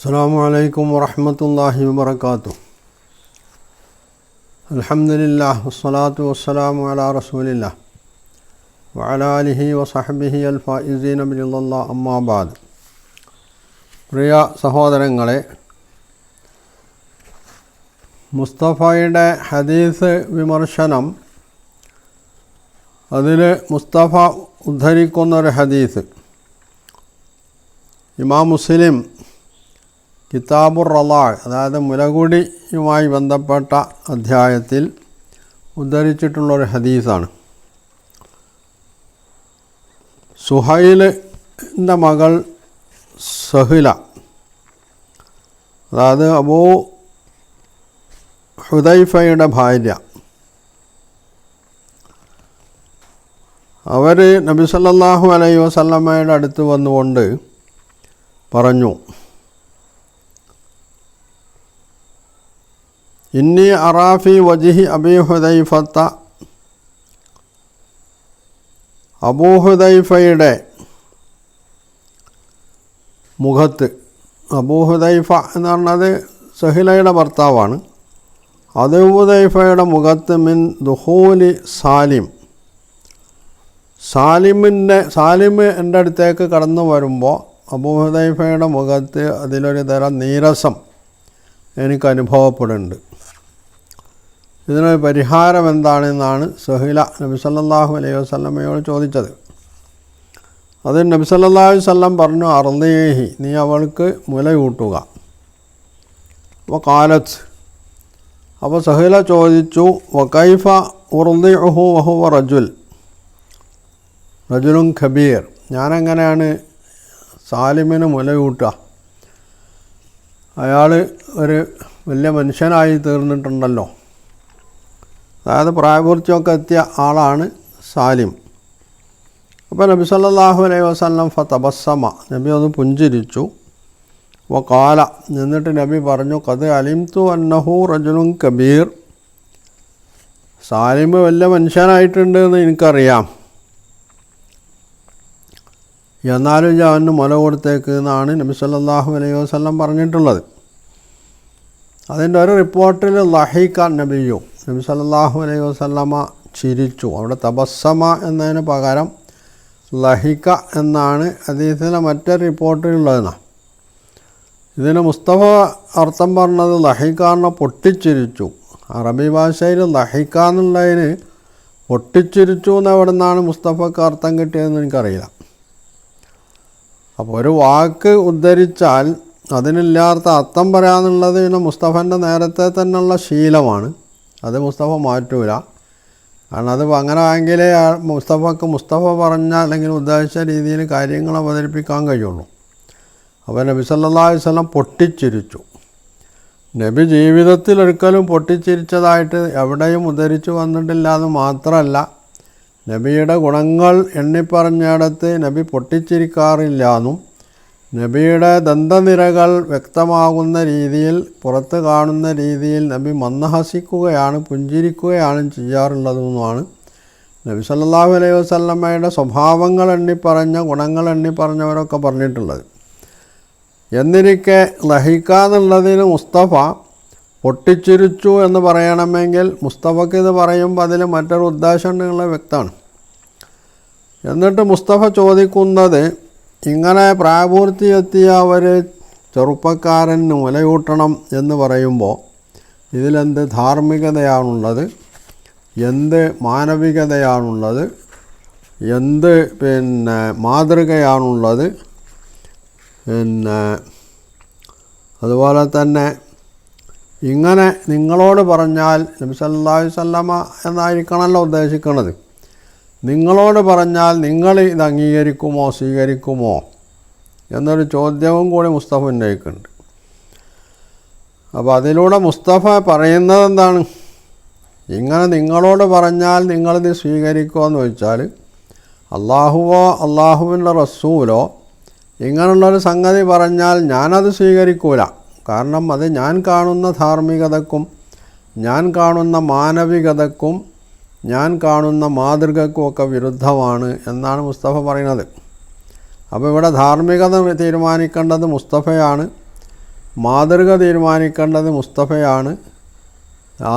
السلام عليكم ورحمة الله وبركاته الحمد لله والصلاة والسلام على رسول الله وعلى آله وصحبه الفائزين برضا الله أما بعد പ്രിയ സഹോദരങ്ങളെ മുസ്തഫയുടെ ഹദീസ് വിമർശനം അതിൽ മുസ്തഫ ഉദ്ധരിക്കുന്ന ഒരു ഹദീസ് ഇമാം മുസ്ലിം കിതാബുർ റലാ അതായത് മുലകുടിയുമായി ബന്ധപ്പെട്ട അധ്യായത്തിൽ ഉദ്ധരിച്ചിട്ടുള്ളൊരു ഹദീസാണ്. സുഹൈലിന്റെ മകൾ സഹില അതായത് അബൂ ഹുദൈഫയുടെ ഭാര്യ അവർ നബി സല്ലല്ലാഹു അലൈഹി വസല്ലമ്മയുടെ അടുത്ത് വന്നുകൊണ്ട് പറഞ്ഞു ഇന്നി അറാഫി വജിഹി അബി ഹുദൈഫത്ത. അബൂഹുദൈഫയുടെ മുഖത്ത്. അബൂഹുദൈഫ എന്ന് പറഞ്ഞത് സഹിലയുടെ ഭർത്താവാണ്. അതുഹുദൈഫയുടെ മുഖത്ത് മിൻ ദുഹൂലി സാലിം. സാലിമിന്റെ സാലിം എന്റെ അടുത്തേക്ക് കടന്നു വരുമ്പോൾ അബൂഹുദൈഫയുടെ മുഖത്ത് അതിലൊരു തരം നീരസം എനിക്ക് അനുഭവപ്പെടുന്നുണ്ട്. ഇതിനൊരു പരിഹാരം എന്താണെന്നാണ് സഹില നബി സല്ലാഹു അലൈഹി വസല്ലമയോട് ചോദിച്ചത്. അത് നബി സല്ലാഹു വല്ലം പറഞ്ഞു അർദേഹി നീ അവൾക്ക് മുലയൂട്ടുക അപ്പോൾ കാലത്ത് അപ്പോൾ സഹില ചോദിച്ചു വക്കൈഫ ഉറുദിഹു വഹുവ റജുൽ? റജുലും ഖബീർ. ഞാനെങ്ങനെയാണ് സാലിമിന് മുലയൂട്ടുക അയാൾ ഒരു വലിയ മനുഷ്യനായി തീർന്നിട്ടുണ്ടല്ലോ. അതായത് പ്രായപൂർത്തിയൊക്കെ എത്തിയ ആളാണ് സാലിം. അപ്പോൾ നബി സല്ലല്ലാഹു അലൈഹി ഫ ഫതബസ്സമ നബി ഒന്ന് പുഞ്ചിരിച്ചു. വകാല എന്നിട്ട് നബി പറഞ്ഞു കത് അലിംതു അന്നഹു റജുനും കബീർ. സാലിം വലിയ മനുഷ്യനായിട്ടുണ്ട് എന്ന് എനിക്കറിയാം. എന്നാലും ഞാൻ അവന് മുല കൊടുത്തേക്ക് എന്നാണ് നബി സല്ലാഹു അലൈഹി വസ്ലം പറഞ്ഞിട്ടുള്ളത്. അതിന്റെ ഒരു റിപ്പോർട്ടിൽ ലഹിക്കാൻ നബിയു നബി സല്ലല്ലാഹു അലൈഹി വസല്ലമ ചിരിച്ചു. അവിടെ തപസ്സമ എന്നതിന് പകരം ലഹിക എന്നാണ് അദ്ദേഹത്തിന്റെ മറ്റൊരു റിപ്പോർട്ടിലുള്ളതെന്നാണ് ഇതിന് മുസ്തഫ അർത്ഥം പറഞ്ഞത് ലഹിക്കാറിനെ പൊട്ടിച്ചിരിച്ചു. അറബി ഭാഷയിൽ ലഹിക്ക എന്നുള്ളതിന് പൊട്ടിച്ചിരിച്ചു എന്ന് എവിടെ നിന്നാണ് മുസ്തഫക്ക് അർത്ഥം കിട്ടിയതെന്ന് എനിക്കറിയില്ല. അപ്പോൾ ഒരു വാക്ക് ഉദ്ധരിച്ചാൽ അതിനില്ലാത്ത അർത്ഥം പറയാമെന്നുള്ളത് പിന്നെ മുസ്തഫന്റെ നേരത്തെ തന്നെയുള്ള ശീലമാണ്. അത് മുസ്തഫ മാറ്റൂല. കാരണം അത് അങ്ങനെ ആയെങ്കിലേ മുസ്തഫക്ക് മുസ്തഫ പറഞ്ഞ അല്ലെങ്കിൽ ഉദ്ദേശിച്ച രീതിയിൽ കാര്യങ്ങൾ അവതരിപ്പിക്കാൻ കഴിയുള്ളൂ. അപ്പോൾ നബി സല്ലല്ലാഹു വല്ലം പൊട്ടിച്ചിരിച്ചു. നബി ജീവിതത്തിൽ ഒരിക്കലും പൊട്ടിച്ചിരിച്ചതായിട്ട് എവിടെയും ഉദ്ധരിച്ചു വന്നിട്ടില്ല എന്ന് മാത്രമല്ല നബിയുടെ ഗുണങ്ങൾ എണ്ണിപ്പറഞ്ഞിടത്ത് നബി പൊട്ടിച്ചിരിക്കാറില്ല എന്നും നബിയുടെ ദന്തനിരകൾ വ്യക്തമാകുന്ന രീതിയിൽ പുറത്ത് കാണുന്ന രീതിയിൽ നബി മന്ദഹസിക്കുകയാണ് പുഞ്ചിരിക്കുകയാണ് ചെയ്യാറുള്ളതെന്നുമാണ് നബി സല്ലാഹു അലൈഹി വസ്ലമ്മയുടെ സ്വഭാവങ്ങൾ എണ്ണിപ്പറഞ്ഞ ഗുണങ്ങൾ എണ്ണിപ്പറഞ്ഞവരൊക്കെ പറഞ്ഞിട്ടുള്ളത്. എന്നിരിക്കെ ലഹിക്ക എന്നുള്ളതിന് മുസ്തഫ പൊട്ടിച്ചിരിച്ചു എന്ന് പറയണമെങ്കിൽ മുസ്തഫയ്ക്ക് ഇത് പറയുമ്പോൾ അതിൽ മറ്റൊരു ഉദ്ദേശം ഉണ്ടെന്നുള്ള വ്യക്തമാണ്. എന്നിട്ട് മുസ്തഫ ചോദിക്കുന്നത് ഇങ്ങനെ പ്രായപൂർത്തിയെത്തിയ ഒരു ചെറുപ്പക്കാരൻ മുലയൂട്ടണം എന്ന് പറയുമ്പോൾ ഇതിലെന്ത് ധാർമ്മികതയാണുള്ളത്? എന്ത് മാനവികതയാണുള്ളത്? എന്ത് പിന്നെ മാതൃകയാണുള്ളത്? പിന്നെ അതുപോലെ തന്നെ ഇങ്ങനെ നിങ്ങളോട് പറഞ്ഞാൽ നബി വല്ല എന്നായിരിക്കണമല്ലോ ഉദ്ദേശിക്കുന്നത് നിങ്ങളോട് പറഞ്ഞാൽ നിങ്ങൾ ഇത് അംഗീകരിക്കുമോ സ്വീകരിക്കുമോ എന്നൊരു ചോദ്യവും കൂടി മുസ്തഫ ഉന്നയിക്കുന്നുണ്ട്. അപ്പോൾ അതിലൂടെ മുസ്തഫ പറയുന്നത് എന്താണ്? ഇങ്ങനെ നിങ്ങളോട് പറഞ്ഞാൽ നിങ്ങളിത് സ്വീകരിക്കുമോ എന്ന് ചോദിച്ചാൽ അള്ളാഹുവോ അള്ളാഹുവിന്റെ റസൂലോ ഇങ്ങനെയുള്ളൊരു സംഗതി പറഞ്ഞാൽ ഞാനത് സ്വീകരിക്കൂല. കാരണം അത് ഞാൻ കാണുന്ന ധാർമ്മികതക്കും ഞാൻ കാണുന്ന മാനവികതക്കും ഞാൻ കാണുന്ന മാതൃകക്കുമൊക്കെ വിരുദ്ധമാണ് എന്നാണ് മുസ്തഫ പറയുന്നത്. അപ്പോൾ ഇവിടെ ധാർമ്മികത തീരുമാനിക്കേണ്ടത് മുസ്തഫയാണ്. മാതൃക തീരുമാനിക്കേണ്ടത് മുസ്തഫയാണ്.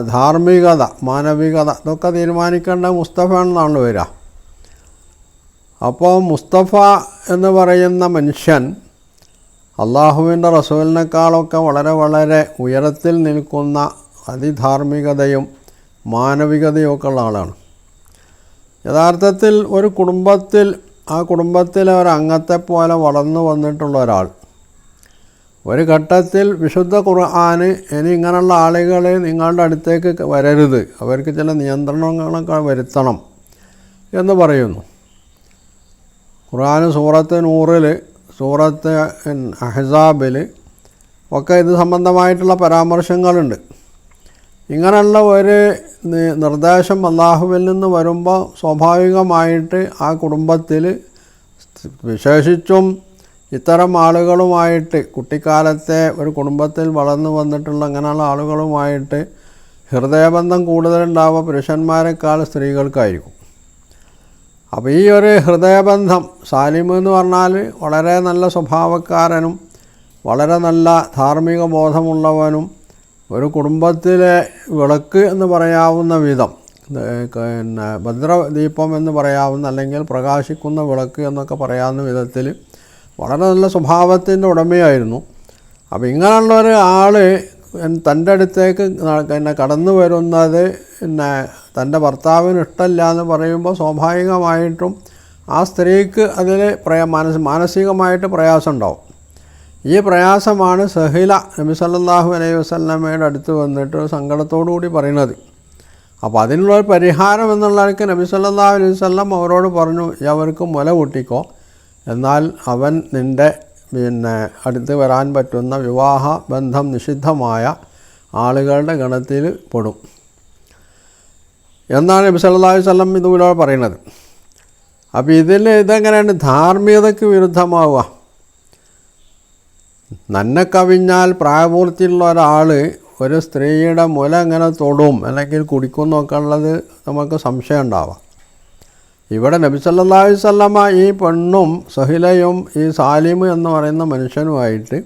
ധാർമ്മികത മാനവികത ഇതൊക്കെ തീരുമാനിക്കേണ്ടത് മുസ്തഫ എന്നാണ് വരിക. അപ്പോൾ മുസ്തഫ എന്ന് പറയുന്ന മനുഷ്യൻ അള്ളാഹുവിന്റെ റസൂലിനേക്കാളൊക്കെ വളരെ വളരെ ഉയരത്തിൽ നിൽക്കുന്ന അതിധാർമ്മികതയും മാനവികതയും ഒക്കെ ഉള്ള ആളാണ്. യഥാർത്ഥത്തിൽ ഒരു കുടുംബത്തിൽ ആ കുടുംബത്തിലെ ഒരു അംഗത്തെ പോലെ വളർന്നു വന്നിട്ടുള്ള ഒരാൾ. ഒരു ഘട്ടത്തിൽ വിശുദ്ധ ഖുർആാന് ഇനി ഇങ്ങനെയുള്ള ആളുകളെ നിങ്ങളുടെ അടുത്തേക്ക് വരരുത്. അവർക്ക് ചില നിയന്ത്രണങ്ങളൊക്കെ വരുത്തണം എന്ന് പറയുന്നു. ഖുർആൻ സൂറത്ത് നൂറിൽ സൂറത്ത് അഹ്സാബിൽ ഒക്കെ ഇത് സംബന്ധമായിട്ടുള്ള പരാമർശങ്ങളുണ്ട്. ഇങ്ങനെയുള്ള ഒരു നിർദ്ദേശം അള്ളാഹുവിൽ നിന്ന് വരുമ്പോൾ സ്വാഭാവികമായിട്ട് ആ കുടുംബത്തിൽ വിശേഷിച്ചും ഇത്തരം ആളുകളുമായിട്ട് കുട്ടിക്കാലത്തെ ഒരു കുടുംബത്തിൽ വളർന്നു വന്നിട്ടുള്ള അങ്ങനെയുള്ള ആളുകളുമായിട്ട് ഹൃദയബന്ധം കൂടുതലുണ്ടാവുക പുരുഷന്മാരെക്കാൾ സ്ത്രീകൾക്കായിരിക്കും. അപ്പോൾ ഈ ഒരു ഹൃദയബന്ധം സാലിം എന്ന് പറഞ്ഞാൽ വളരെ നല്ല സ്വഭാവക്കാരനും വളരെ നല്ല ധാർമ്മിക ബോധമുള്ളവനും ഒരു കുടുംബത്തിലെ വിളക്ക് എന്ന് പറയാവുന്ന വിധം പിന്നെ ഭദ്രദീപം എന്ന് പറയാവുന്ന അല്ലെങ്കിൽ പ്രകാശിക്കുന്ന വിളക്ക് എന്നൊക്കെ പറയാവുന്ന വിധത്തിൽ വളരെ നല്ല സ്വഭാവത്തിന്റെ ഉടമയായിരുന്നു. അപ്പോൾ ഇങ്ങനെയുള്ള ഒരു ആൾ തന്റെ അടുത്തേക്ക് എന്നെ കടന്നു വരുന്നത് പിന്നെ തന്റെ ഭർത്താവിന് ഇഷ്ടമില്ല എന്ന് പറയുമ്പോൾ സ്വാഭാവികമായിട്ടും ആ സ്ത്രീക്ക് അതിൽ പ്രയ മാനസ മാനസികമായിട്ട് പ്രയാസം ഉണ്ടാവും ഈ പ്രയാസമാണ് സഹില നബി സല്ലാഹു അലൈഹി വസ്ലമയുടെ അടുത്ത് വന്നിട്ട് സങ്കടത്തോടു കൂടി പറയുന്നത്. അപ്പോൾ അതിനുള്ള പരിഹാരം എന്നുള്ളതൊക്കെ നബി സല്ലല്ലാഹു അലൈഹി വസല്ലം അവരോട് പറഞ്ഞു "ഈ അവർക്ക് മുല കൂട്ടിക്കോ എന്നാൽ അവൻ നിന്റെ പിന്നെ അടുത്ത് വരാൻ പറ്റുന്ന വിവാഹ ബന്ധം നിഷിദ്ധമായ ആളുകളുടെ ഗണത്തിൽ പെടും. എന്നാണ് നബി സല്ലല്ലാഹു അലൈഹി വസല്ലം ഇതുപോലെ പറയുന്നത്. അപ്പോൾ ഇതിൽ ഇതെങ്ങനെയാണ്? ധാർമ്മികതയ്ക്ക് വിരുദ്ധമാവുക. നന്നെ കവിഞ്ഞാൽ പ്രായപൂർത്തിയുള്ള ഒരാൾ ഒരു സ്ത്രീയുടെ മുല അങ്ങനെ തൊടും അല്ലെങ്കിൽ കുടിക്കുന്നൊക്കെ ഉള്ളത് നമുക്ക് സംശയം ഉണ്ടാവാം. ഇവിടെ നബി സല്ലല്ലാഹു അലൈഹി വസല്ലമ ഈ പെണ്ണും സഹിലയും ഈ സാലിമ് എന്ന് പറയുന്ന മനുഷ്യനുമായിട്ട്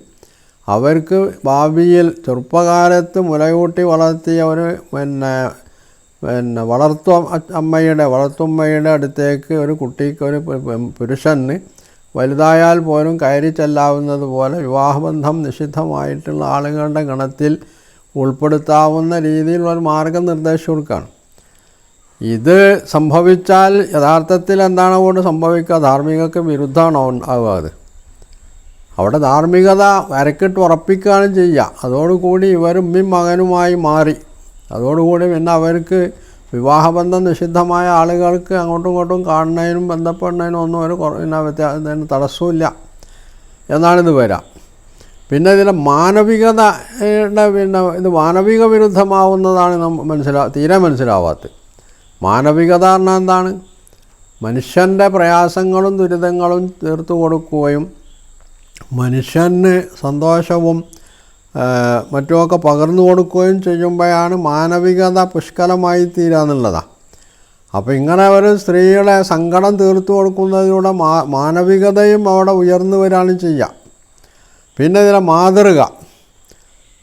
അവർക്ക് ഭാവിയിൽ ചെറുപ്പകാലത്ത് മുലയൂട്ടി വളർത്തിയ ഒരു പിന്നെ പിന്നെ വളർത്തു അമ്മയുടെ വളർത്തുമ്മയുടെ അടുത്തേക്ക് ഒരു കുട്ടിക്ക് ഒരു പുരുഷന് വലുതായാൽ പോലും കയറി ചെല്ലാവുന്നത് പോലെ വിവാഹബന്ധം നിഷിദ്ധമായിട്ടുള്ള ആളുകളുടെ ഗണത്തിൽ ഉൾപ്പെടുത്താവുന്ന രീതിയിലുള്ള ഒരു മാർഗനിർദ്ദേശം കൊടുക്കുകയാണ് ഇത് സംഭവിച്ചാൽ യഥാർത്ഥത്തിൽ എന്താണ് കൊണ്ട് സംഭവിക്കുക? ധാർമ്മികക്ക് വിരുദ്ധമാണോ ആവുക അത്. അവിടെ ധാർമ്മികത വരക്കിട്ട് ഉറപ്പിക്കുകയാണ് ചെയ്യുക. അതോടുകൂടി ഇവരും ഉമ്മയും മകനുമായി മാറി. അതോടുകൂടി പിന്നെ അവർക്ക് വിവാഹബന്ധം നിഷിദ്ധമായ ആളുകൾക്ക് അങ്ങോട്ടും ഇങ്ങോട്ടും കാണുന്നതിനും ബന്ധപ്പെടുന്നതിനും ഒന്നും ഒരു പിന്നെ വ്യത്യാസം തടസ്സമില്ല എന്നാണിത് വരാം. പിന്നെ ഇതിന്റെ മാനവികതയുടെ പിന്നെ ഇത് മാനവിക വിരുദ്ധമാവുന്നതാണ് നമ്മൾ മനസ്സിലാ തീരെ മനസ്സിലാവാത്തത്. മാനവികത പറഞ്ഞാൽ എന്താണ്? മനുഷ്യന്റെ പ്രയാസങ്ങളും ദുരിതങ്ങളും തീർത്തു കൊടുക്കുകയും മനുഷ്യന് സന്തോഷവും മറ്റുമൊക്കെ പകർന്നു കൊടുക്കുകയും ചെയ്യുമ്പോഴാണ് മാനവികത പുഷ്കലമായി തീരാന്നുള്ളതാണ് അപ്പോൾ ഇങ്ങനെ ഒരു സ്ത്രീകളെ സങ്കടം തീർത്തു കൊടുക്കുന്നതിലൂടെ മാ മാനവികതയും അവിടെ ഉയർന്നു വരികയാണ് ചെയ്യുക. പിന്നെ ഇതിലെ മാതൃക.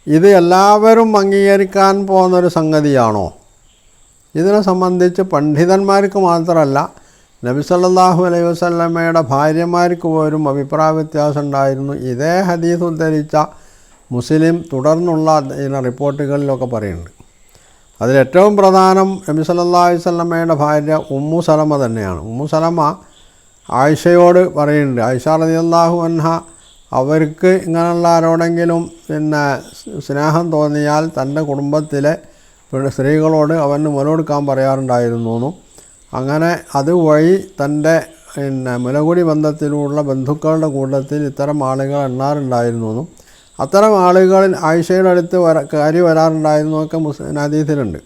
ഇത് എല്ലാവരും അംഗീകരിക്കാൻ പോകുന്നൊരു സംഗതിയാണോ? ഇതിനെ സംബന്ധിച്ച് പണ്ഡിതന്മാർക്ക് മാത്രമല്ല നബി സല്ലല്ലാഹു അലൈഹി വസല്ലമയുടെ ഭാര്യമാർക്ക് പോലും അഭിപ്രായ വ്യത്യാസം ഉണ്ടായിരുന്നു. ഇതേ ഹദീസ് ഉദ്ധരിച്ച മുസ്ലിം തുടർന്നുള്ള ഇതിനെ റിപ്പോർട്ടുകളിലൊക്കെ പറയുന്നുണ്ട്. അതിലേറ്റവും പ്രധാനം നബി സല്ലല്ലാഹു അലൈഹി വസല്ലമയുടെ ഭാര്യ ഉമ്മു സലമ തന്നെയാണ്. ഉമ്മു സലമ ആയിഷയോട് പറയുന്നുണ്ട് ആയിഷ റളിയല്ലാഹു അൻഹ അവർക്ക് ഇങ്ങനെയുള്ള ആരോടെങ്കിലും പിന്നെ സ്നേഹം തോന്നിയാൽ തന്റെ കുടുംബത്തിലെ സ്ത്രീകളോട് അവന് മുല കൊടുക്കാൻ പറയാറുണ്ടായിരുന്നു എന്നും അങ്ങനെ അതുവഴി തന്റെ പിന്നെ മുലകുടി ബന്ധത്തിലുള്ള ബന്ധുക്കളുടെ കൂട്ടത്തിൽ ഇത്തരം ആളുകൾ എണ്ണാറുണ്ടായിരുന്നു എന്നും അത്തരം ആളുകളിൽ ആയിഷയുടെ അടുത്ത് വര വരാറുണ്ടായിരുന്നു ഒക്കെ മുസ്ലിം ഹദീസിലുണ്ട്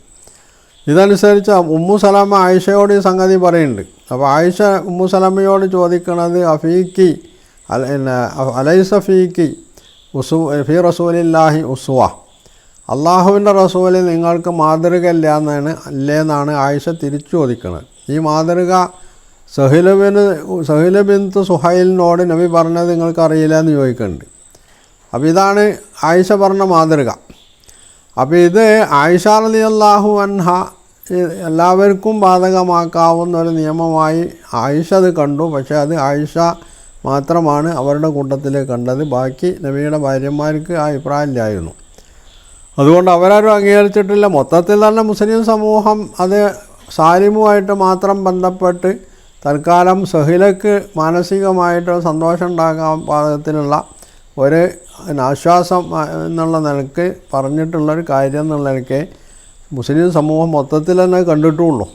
ഇതനുസരിച്ച് ഉമ്മു സലാമ ആയിഷയോട് ഈ സംഗതി പറയുന്നുണ്ട്. അപ്പോൾ ആയിഷ ഉമ്മു സലാമയോട് ചോദിക്കണത് അഫീക്കി അല അലൈസ ഫീക്കി ഉസു ഫി റസൂലില്ലാഹി ഉസ്വ. അള്ളാഹുവിന്റെ റസൂലിൽ നിങ്ങൾക്ക് മാതൃക ഇല്ല എന്നാണ് അല്ലേന്നാണ് ആയിഷ തിരിച്ചു ചോദിക്കുന്നത് ഈ മാതൃക സഹിലബിന് സഹിലബിന്ത് സുഹൈലിനോട് നബി പറഞ്ഞത് നിങ്ങൾക്ക് അറിയില്ല എന്ന് ചോദിക്കുന്നുണ്ട് അപ്പോൾ ഇതാണ് ആയിഷ പറഞ്ഞ മാതൃക. അപ്പോൾ ഇത് ആയിഷ അലി അള്ളാഹു അൻഹ എല്ലാവർക്കും ബാധകമാക്കാവുന്ന ഒരു നിയമമായി ആയിഷ അത് കണ്ടു. പക്ഷേ അത് ആയിഷ മാത്രമാണ് അവരുടെ കൂട്ടത്തിൽ കണ്ടത്. ബാക്കി നബിയുടെ ഭാര്യമാർക്ക് ആ അഭിപ്രായമില്ലായിരുന്നു അതുകൊണ്ട് അവരാരും അംഗീകരിച്ചിട്ടില്ല. മൊത്തത്തിൽ തന്നെ മുസ്ലിം സമൂഹം അത് സാലിമുമായിട്ട് മാത്രം ബന്ധപ്പെട്ട് തൽക്കാലം സഹിലക്ക് മാനസികമായിട്ട് സന്തോഷം ഉണ്ടാകാൻ പാകത്തിനുള്ള ഒരു ആശ്വാസം എന്നുള്ള നിലയ്ക്ക് പറഞ്ഞിട്ടുള്ളൊരു കാര്യം എന്നുള്ള നിലയ്ക്ക് മുസ്ലിം സമൂഹം മൊത്തത്തിൽ തന്നെ കണ്ടിട്ടുള്ളൂ.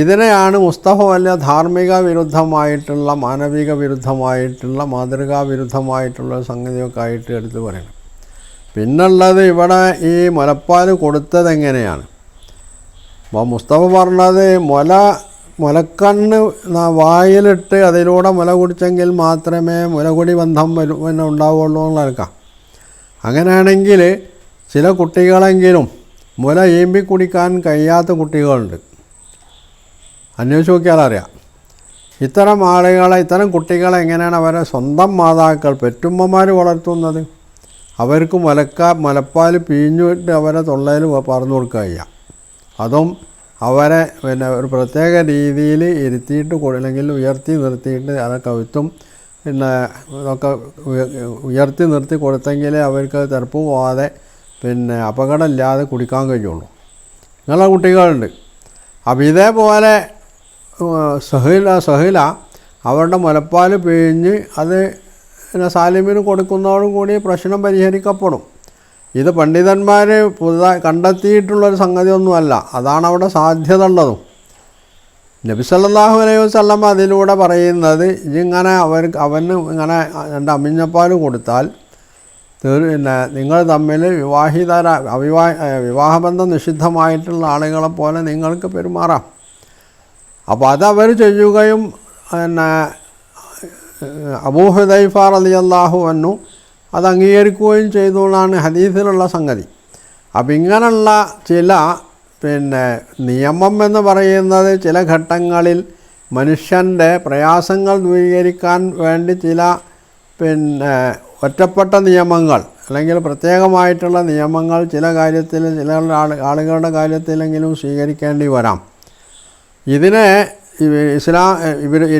ഇതിനെയാണ് മുസ്തഫ വലിയ ധാർമ്മിക വിരുദ്ധമായിട്ടുള്ള മാനവിക വിരുദ്ധമായിട്ടുള്ള മാതൃകാ വിരുദ്ധമായിട്ടുള്ള സംഗതിയൊക്കെ ആയിട്ട് എടുത്തു പറയണം. പിന്നുള്ളത് ഇവിടെ ഈ മുലപ്പാൽ കൊടുത്തതെങ്ങനെയാണ്? അപ്പോൾ മുസ്തഫ പറഞ്ഞത് മുല മുലക്കണ്ണ് വായിലിട്ട് അതിലൂടെ മുല കുടിച്ചെങ്കിൽ മാത്രമേ മുലകുടി ബന്ധം പിന്നെ ഉണ്ടാവുള്ളൂ എന്നുള്ളതാണ് അങ്ങനെയാണെങ്കിൽ ചില കുട്ടികളെങ്കിലും മുല ഈമ്പി കുടിക്കാൻ കഴിയാത്ത കുട്ടികളുണ്ട്. അന്വേഷിച്ച് നോക്കിയാൽ അറിയാം. ഇത്തരം ആളുകളെ ഇത്തരം കുട്ടികളെ എങ്ങനെയാണ് അവരെ സ്വന്തം മാതാക്കൾ പെറ്റുമ്മമാർ വളർത്തുന്നത്? അവർക്ക് മുലക്ക മുലപ്പാൽ പിഴിഞ്ഞിട്ട് അവരെ തൊള്ളയിൽ പറഞ്ഞു കൊടുക്കുക അതും അവരെ പിന്നെ ഒരു പ്രത്യേക രീതിയിൽ ഇരുത്തിയിട്ട് അല്ലെങ്കിൽ ഉയർത്തി നിർത്തിയിട്ട് അത് കവിത്തും പിന്നെ ഇതൊക്കെ ഉയർത്തി നിർത്തി കൊടുത്തെങ്കിലേ അവർക്ക് തെറുപ്പ് പോവാതെ പിന്നെ അപകടമില്ലാതെ കുടിക്കാൻ കഴിയുള്ളൂ. ഇങ്ങനെയുള്ള കുട്ടികളുണ്ട്. അപ്പോൾ ഇതേപോലെ സഹില സഹില അവരുടെ മുലപ്പാൽ പിഴിഞ്ഞ് അത് സാലിമിന് കൊടുക്കുന്നതോടുകൂടി പ്രശ്നം പരിഹരിക്കപ്പെടും. ഇത് പണ്ഡിതന്മാർ പുതുതായി കണ്ടെത്തിയിട്ടുള്ളൊരു സംഗതിയൊന്നുമല്ല. അതാണ് അവിടെ സാധ്യത ഉള്ളതും. നബി സല്ലല്ലാഹു അലൈഹി വസല്ലം അതിലൂടെ പറയുന്നത് ഇതിങ്ങനെ അവർക്ക് അവന് ഇങ്ങനെ രണ്ട് അമിഞ്ഞപ്പാൽ കൊടുത്താൽ പിന്നെ നിങ്ങൾ തമ്മിൽ വിവാഹിതര അവിവാ വിവാഹബന്ധം നിഷിദ്ധമായിട്ടുള്ള ആളുകളെ പോലെ നിങ്ങൾക്ക് പെരുമാറാം. അപ്പോൾ അതവർ ചെയ്യുകയും പിന്നെ അബൂഹുദൈഫ അലി അള്ളാഹു അന്നു അത് അംഗീകരിക്കുകയും ചെയ്തു എന്നാണ് ഹദീസിലുള്ള സംഗതി. അപ്പം ഇങ്ങനെയുള്ള ചില പിന്നെ നിയമം എന്ന് പറയുന്നത് ചില ഘട്ടങ്ങളിൽ മനുഷ്യന്റെ പ്രയാസങ്ങൾ ദൂരീകരിക്കാൻ വേണ്ടി ചില പിന്നെ ഒറ്റപ്പെട്ട നിയമങ്ങൾ അല്ലെങ്കിൽ പ്രത്യേകമായിട്ടുള്ള നിയമങ്ങൾ ചില കാര്യത്തിൽ ചില ആൾ ആളുകളുടെ കാര്യത്തിലെങ്കിലും സ്വീകരിക്കേണ്ടി വരാം. ഇതിനെ ഇസ്ലാം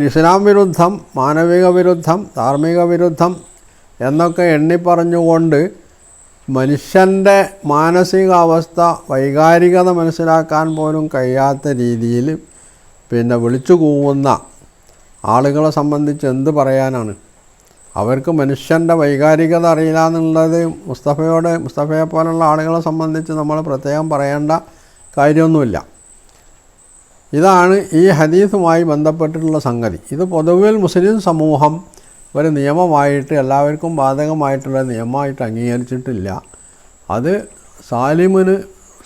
ഇസ്ലാം വിരുദ്ധം മാനവിക വിരുദ്ധം ധാർമ്മിക വിരുദ്ധം എന്നൊക്കെ എണ്ണി പറഞ്ഞുകൊണ്ട് മനുഷ്യന്റെ മാനസികാവസ്ഥ വൈകാരികത മനസ്സിലാക്കാൻ പോലും കഴിയാത്ത രീതിയിൽ പിന്നെ വിളിച്ചു കൂവുന്ന ആളുകളെ സംബന്ധിച്ച് എന്ത് പറയാനാണ്? അവർക്ക് മനുഷ്യന്റെ വൈകാരികത അറിയില്ല എന്നുള്ളത് മുസ്തഫയോട് മുസ്തഫയെ പോലുള്ള ആളുകളെ സംബന്ധിച്ച് നമ്മൾ പ്രത്യേകം പറയേണ്ട കാര്യമൊന്നുമില്ല. ഇതാണ് ഈ ഹദീസുമായി ബന്ധപ്പെട്ടിട്ടുള്ള സംഗതി. ഇത് പൊതുവിൽ മുസ്ലിം സമൂഹം ഒരു നിയമമായിട്ട് എല്ലാവർക്കും ബാധകമായിട്ടുള്ള നിയമമായിട്ട് അംഗീകരിച്ചിട്ടില്ല. അത് സാലിമിന്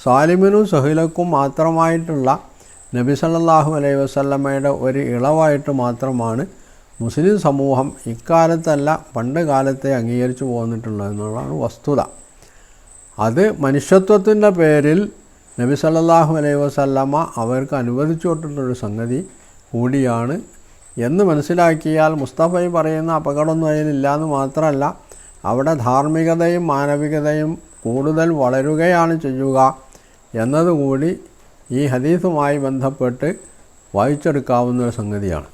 സാലിമിനും സഹിലക്കും മാത്രമായിട്ടുള്ള നബി സല്ലാഹു അലൈഹി വസല്ലമയുടെ ഒരു ഇളവായിട്ട് മാത്രമാണ് മുസ്ലിം സമൂഹം ഇക്കാലത്തല്ല പണ്ട് കാലത്തെ അംഗീകരിച്ചു പോന്നിട്ടുള്ളത് എന്നുള്ളതാണ് വസ്തുത. അത് മനുഷ്യത്വത്തിന്റെ പേരിൽ നബി സല്ലാഹു അലൈഹി വസല്ലമ്മ അവർക്ക് അനുവദിച്ചു വിട്ടിട്ടുള്ളൊരു സംഗതി കൂടിയാണ് എന്ന് മനസ്സിലാക്കിയാൽ മുസ്തഫയും പറയുന്ന അപകടമൊന്നും അതിലില്ല എന്ന് മാത്രമല്ല അവിടെ ധാർമ്മികതയും മാനവികതയും കൂടുതൽ വളരുകയാണ് ചെയ്യുക എന്നതുകൂടി ഈ ഹദീസുമായി ബന്ധപ്പെട്ട് വായിച്ചെടുക്കാവുന്ന ഒരു സംഗതിയാണ്.